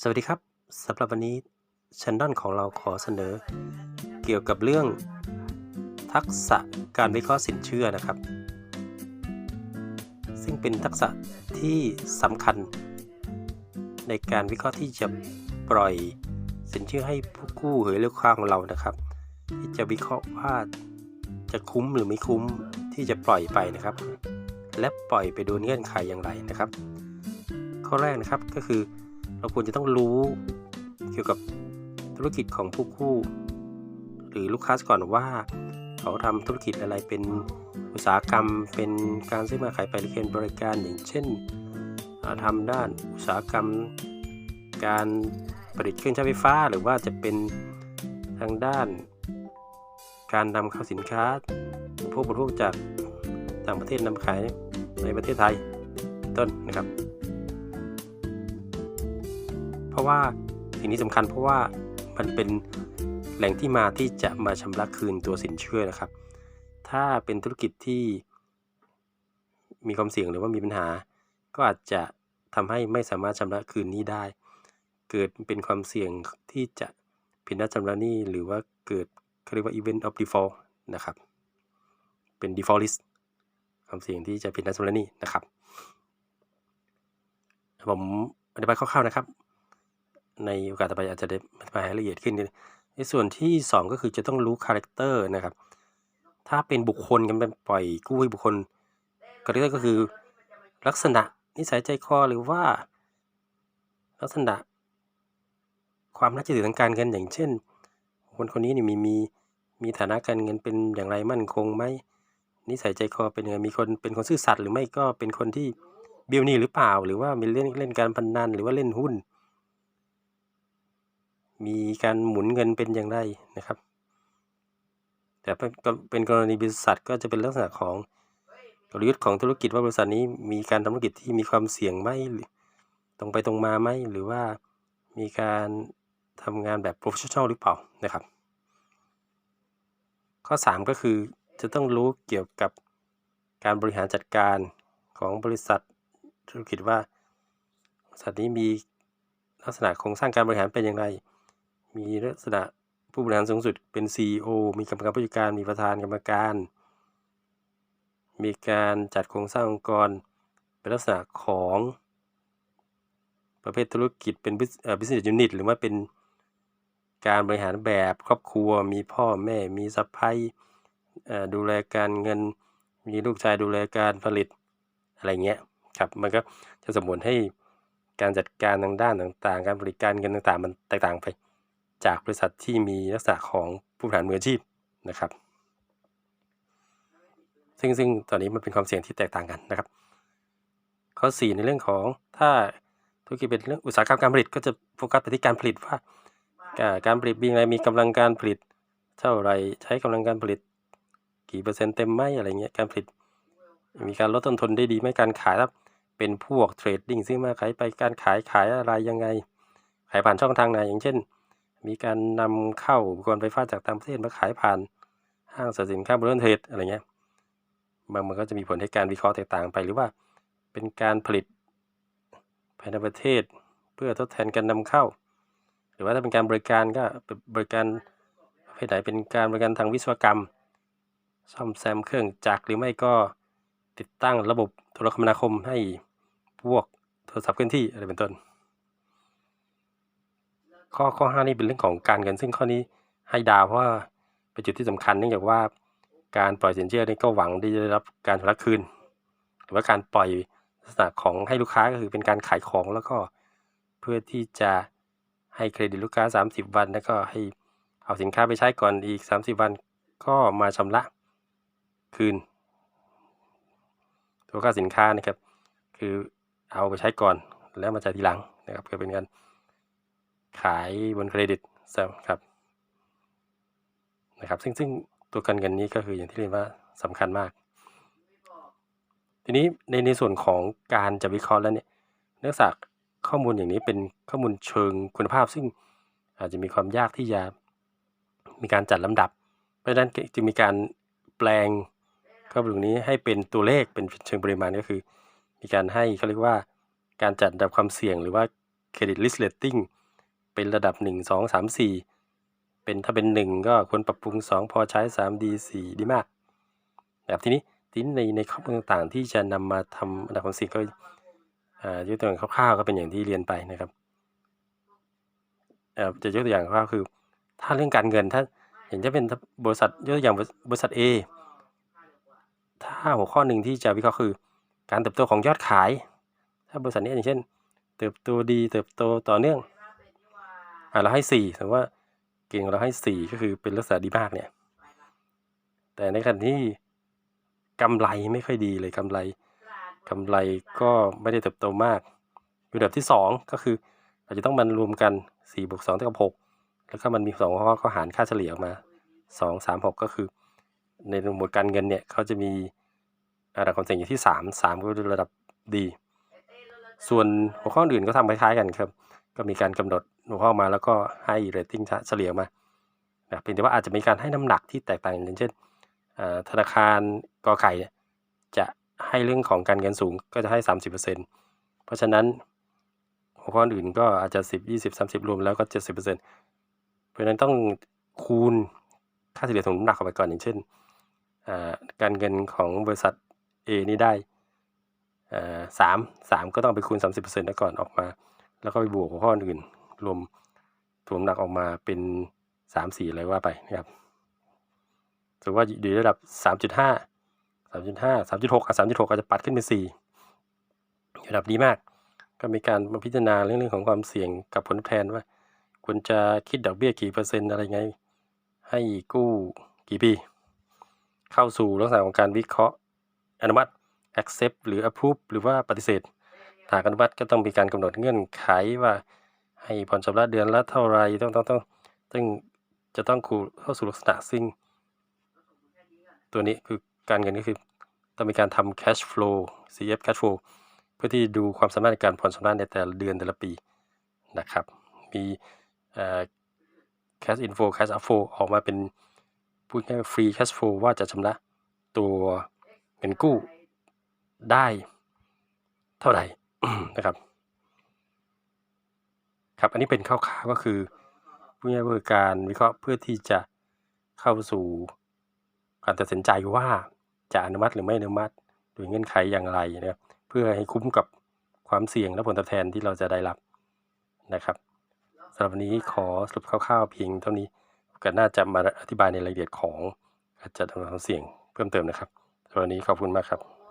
สวัสดีครับสำหรับวันนี้ชันดอนของเราขอเสนอ เกี่ยวกับเรื่องทักษะการวิเคราะห์สินเชื่อนะครับ ซึ่งเป็นทักษะที่สำคัญ ในการวิเคราะห์ที่จะปล่อยสินเชื่อให้ผู้กู้หรือลูกค้าของเรานะครับ ที่จะวิเคราะห์ว่าจะคุ้มหรือไม่คุ้มที่จะปล่อยไปนะครับ และปล่อยไปโดยเงื่อนไขอย่างไรนะครับ ข้อแรกนะครับก็คือ เราควรจะต้องรู้เกี่ยวกับธุรกิจของผู้กู้หรือลูกค้าก่อนว่าเขาทำธุรกิจอะไรเป็นอุตสาหกรรม เป็นการซื้อมาขายไปหรือเป็นบริการอย่างเช่นอ่าทำด้านอุตสาหกรรม การผลิตเครื่องใช้ไฟฟ้า หรือว่าจะเป็นทางด้าน การนำเข้าสินค้าพวกบริโภคจากต่างประเทศนำขายในประเทศไทยต้นนะครับ เพราะว่าสิ่งนี้สำคัญเพราะว่ามันเป็นแหล่งที่มาที่จะมาชำระคืนตัวสินเชื่อนะครับ ถ้าเป็นธุรกิจที่มีความเสี่ยงหรือว่ามีปัญหา ก็อาจจะทำให้ไม่สามารถชำระคืนหนี้ได้ เกิดเป็นความเสี่ยงที่จะผิดนัดชำระหนี้หรือว่าเกิดเขาเรียกว่า event of default นะครับ เป็น default list ความเสี่ยงที่จะผิดนัดชำระหนี้นะครับ ผมอธิบายคร่าวๆนะครับ ในโอกาสต่อไปอาจจะได้อธิบายให้ละเอียดขึ้นในส่วนที่ 2 ก็คือจะต้องรู้คาแรคเตอร์นะครับ ถ้าเป็นบุคคลกันเป็นปล่อยกู้ให้บุคคลคาแรคเตอร์ก็คือลักษณะนิสัยใจคอหรือว่า ลักษณะ ความน่าเชื่อถือทางการเงินอย่างเช่น คนคนนี้นี่มีมีมีฐานะการเงินเป็นอย่างไรมั่นคงไหมนิสัยใจคอเป็นยังไงมีคนเป็นคนซื่อสัตย์หรือไม่ก็เป็นคนที่เบี้ยวหนี้หรือเปล่า หรือว่ามีเล่นเล่นการพนนันหรือว่าเล่นหุ้น มีการหมุนเงินเป็นอย่างไรนะครับ แต่เป็นกรณีบริษัทก็จะเป็นลักษณะของกลยุทธ์ของธุรกิจว่าบริษัทนี้มีการทำธุรกิจที่มีความเสี่ยงไหมตรงไปตรงมาไหมหรือว่ามีการทำงานแบบ professional หรือเปล่านะครับ ข้อ 3 ก็คือจะต้องรู้เกี่ยวกับการบริหารจัดการของบริษัทธุรกิจว่าบริษัทนี้มีลักษณะโครงสร้างการบริหารเป็นอย่างไร มีลักษณะผู้บริหารสูงสุดเป็น CEO มีกรรมการผู้จัดการ มีประธานกรรมการ มีการจัดโครงสร้างองค์กร เป็นลักษณะของประเภทธุรกิจเป็น business unit หรือว่าเป็นการบริหารแบบครอบครัว มีพ่อแม่ มีสะใภ้เอ่อดูแลการเงิน มีลูกชายดูแลการผลิตอะไรเงี้ยครับ มันก็จะสมบูรณ์ให้การจัดการทางด้านต่างๆ การบริการเงินต่างๆ มันแตกต่างไป จากบริษัทที่มีลักษณะของผู้บริหารมืออาชีพนะครับ ซึ่งซึ่งตอนนี้มันเป็นความเสี่ยงที่แตกต่างกันนะครับ ข้อ 4 ในเรื่องของถ้าธุรกิจเป็นเรื่องอุตสาหกรรมการผลิตก็จะโฟกัสไปที่การผลิตว่าการผลิตมีอะไรมีกำลังการผลิตเท่าไรใช้กำลังการผลิต กี่เปอร์เซ็นต์เต็มไหมอะไรเงี้ยการผลิต มีการลดต้นทุนได้ดีไหมการขายถ้าเป็นพวกเทรดดิ้งซื้อมาขายไปการขายขายอะไรยังไง ขายผ่านช่องทางไหนอย่างเช่น มีการนำเข้าอุปกรณ์ไฟฟ้าจากต่างประเทศมาขายผ่านห้างสรรพสินค้าบนเทรดอะไรเงี้ยมันมันก็จะมีผลให้การวิเคราะห์แตกต่างไป หรือว่าเป็นการผลิตภายในประเทศ เพื่อทดแทนการนำเข้า หรือว่าถ้าเป็นการบริการก็บริการประเภทไหนเป็นการบริการทางวิศวกรรม ซ่อมแซมเครื่องจักรหรือไม่ก็ติดตั้งระบบโทรคมนาคมให้พวกโทรศัพท์เคลื่อนที่อะไรเป็นต้น ข้อข้อห้านี่เป็นเรื่องของการเงิน ซึ่งข้อนี้ให้ดาวเพราะว่าเป็นจุดที่สำคัญเนื่องจากว่าการปล่อยสินเชื่อนี่ก็หวังที่จะได้รับการชำระคืน หรือว่าการปล่อยลักษณะของให้ลูกค้าก็คือเป็นการขายของแล้วก็เพื่อที่จะให้เครดิตลูกค้า 30 วัน แล้วก็ให้เอาสินค้าไปใช้ก่อนอีก 30 วันก็มาชำระคืน ตัวค่าสินค้านะครับ คือเอาไปใช้ก่อนแล้วมาจ่ายทีหลังนะครับก็เป็นการ ขายบนเครดิตครับนะครับ ซึ่งซึ่งตัวการเงินนี้ก็คืออย่างที่เรียนว่าสำคัญมาก ทีนี้ในในส่วนของการจะวิเคราะห์แล้วเนี่ยเนื่องจากข้อมูลอย่างนี้เป็นข้อมูลเชิงคุณภาพ ซึ่งอาจจะมีความยากที่จะมีการจัดลำดับ เพราะฉะนั้นจึงมีการแปลงข้อมูลนี้ให้เป็นตัวเลขเป็นเชิงปริมาณก็คือ มีการให้เขาเรียกว่าการจัดอันดับความเสี่ยงหรือว่า credit risk rating เป็นระดับ 1 2 3 4 เป็นถ้าเป็น 1 ก็ควรปรับปรุง 2 พอใช้ 3 ดี 4 ดีมากนะครับทีนี้ทีนี้ในในข้อมูลต่างๆ ที่จะนำมาทำอันดับความเสี่ยงก็อ่ายกตัวอย่างคร่าวๆก็เป็นอย่างที่เรียนไปนะครับอ่อจะยกตัวอย่างคร่าวๆคือ ถ้าเรื่องการเงินถ้าอย่างจะเป็นบริษัทยกตัวอย่างบริษัท A ถ้าหัวข้อหนึ่งที่จะวิเคราะห์คือ การเติบโตของยอดขาย ถ้าบริษัทนี้อย่างเช่น เติบโตดีเติบโตต่อเนื่อง อ่าเราให้สี่สมมติว่าเก่งเราให้สี่ก็คือเป็นลักษณะดีมากเนี่ย แต่ในขณะที่กำไรไม่ค่อยดีเลยกำไรกำไรก็ไม่ได้เติบโตมากอยู่ระดับที่สองก็คืออาจจะต้องมันรวมกันสี่บวกสองเท่ากับหกแล้วก็มันมีสองข้อก็หารค่าเฉลี่ยออกมาสองสามหกก็คือ ในหมวดการเงินเนี่ยเขาจะมีระดับความเสี่ยงอยู่ที่สามสามก็ระดับดี ส่วนหัวข้ออื่นก็ทำคล้ายๆกันครับ ก็มีการกำหนด หัวข้อมาแล้วก็ให้เรตติ้งเฉลี่ยมานะเพียงแต่ว่าอาจจะมีการให้น้ำหนักที่แตกต่างอย่างเช่นธนาคารกอไก่จะให้เรื่องของการเงินสูงก็จะให้ 30%เพราะฉะนั้นหัวข้ออื่นก็อาจจะ 10 20 30 รวมแล้วก็ 70%เพราะฉะนั้นต้องคูณค่าเฉลี่ยของน้ำหนักเข้าไปก่อนอย่างเช่น การเงินของบริษัท A นี่ได้สามสามก็ต้องไปคูณ 30%แล้วก่อนออกมา แล้วก็ไปบวกหัวข้ออื่น รวมถ่วงหนักออกมาเป็นสามสี่อะไรว่าไปนะครับถือว่าอยู่ระดับสามจุดห้าสามจุดห้าสามจุดหกสามจุดหกอาจจะปัดขึ้นเป็นสี่ระดับดีมาก ก็มีการมาพิจารณาเรื่องของความเสี่ยงกับผลตอบแทนว่าควรจะคิดดอกเบี้ยกี่เปอร์เซ็นต์อะไรไง ให้กู้กี่ปี เข้าสู่ลักษณะของการวิเคราะห์อนุมัติ accept หรือ approve หรือว่าปฏิเสธทางอนุมัติก็ต้องมีการกำหนดเงื่อนไขว่า ให้ผ่อนชำระเดือนละเท่าไรต้องต้องต้องซึ่งจะต้องเข้าสู่ลักษณะซึ่ง ตัวนี้คือการเงินก็คือต้องมีการทำ cash flow CF cash flow เพื่อที่ดูความสามารถในการผ่อนชำระในแต่ละเดือนแต่ละปีนะครับ มีเอ่อ cash inflow cash outflow ออกมาเป็นพูดง่ายๆ free cash flow ว่าจะชำระตัวเงินกู้ได้เท่าไหร่นะครับ ครับ อันนี้เป็นคร่าวๆก็คือพูดง่ายๆคือการวิเคราะห์เพื่อที่จะเข้าสู่การตัดสินใจว่าจะอนุมัติหรือไม่อนุมัติโดยเงื่อนไขอย่างไรนะครับเพื่อให้คุ้มกับความเสี่ยงและผลตอบแทนที่เราจะได้รับนะครับสำหรับวันนี้ขอสรุปคร่าวๆเพียงเท่านี้ก็น่าจะมาอธิบายในรายละเอียดของการจัดทำความเสี่ยงเพิ่มเติมนะครับสำหรับวันนี้ขอบคุณมากครับ